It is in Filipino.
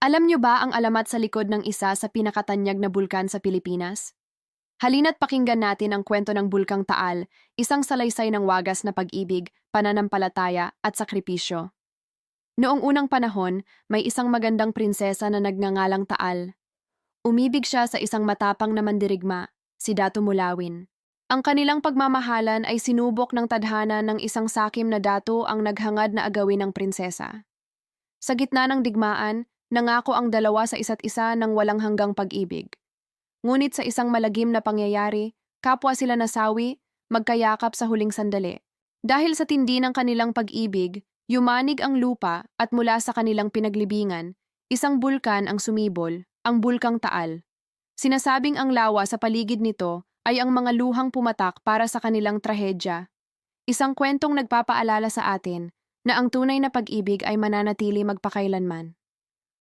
Alam niyo ba ang alamat sa likod ng isa sa pinakatanyag na bulkan sa Pilipinas? Halina't pakinggan natin ang kwento ng Bulkang Taal, isang salaysay ng wagas na pag-ibig, pananampalataya at sakripisyo. Noong unang panahon, may isang magandang prinsesa na nagngangalang Taal. Umibig siya sa isang matapang na mandirigma, si Dato Mulawin. Ang kanilang pagmamahalan ay sinubok ng tadhana ng isang sakim na dato ang naghangad na agawin ng prinsesa. Sa gitna ng digmaan, nangako ang dalawa sa isa't isa ng walang hanggang pag-ibig. Ngunit sa isang malagim na pangyayari, kapwa sila nasawi, magkayakap sa huling sandali. Dahil sa tindi ng kanilang pag-ibig, yumanig ang lupa at mula sa kanilang pinaglibingan, isang bulkan ang sumibol, ang Bulkang Taal. Sinasabing ang lawa sa paligid nito ay ang mga luhang pumatak para sa kanilang trahedya. Isang kwentong nagpapaalala sa atin na ang tunay na pag-ibig ay mananatili magpakailanman.